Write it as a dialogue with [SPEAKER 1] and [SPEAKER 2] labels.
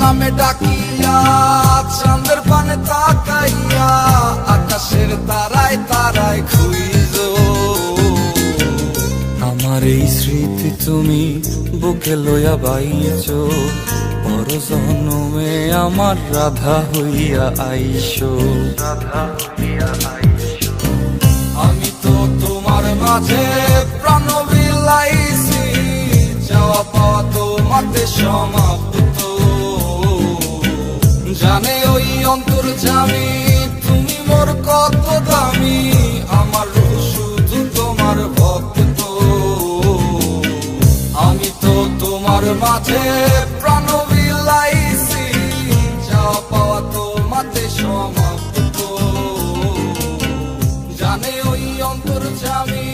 [SPEAKER 1] নামে ডাকিয়া, চাঁদের পানে তাকাইয়া, আকাশের তারায় তারায় খুইজ আমার এই স্মৃতি তুমি বুকে লইয়া বাইছ পর জন্মে আমার রাধা হইয়া আইসো রাধা হইয়া আইসো আমি তো তোমার মাঝে প্রাণ বিলাইছি, যাওয়া পাওয়া তোমাতে সমাপ্ত জানে ওই অন্তর জানি, তুমি মোর কত দামি। আমার রূপ শুধু তোমার ভক্ত আমি তো তোমার মাঝে প্রাণ বিলাইছি, যা পাওয়া তোমাতে জানে ওই অন্তর জামি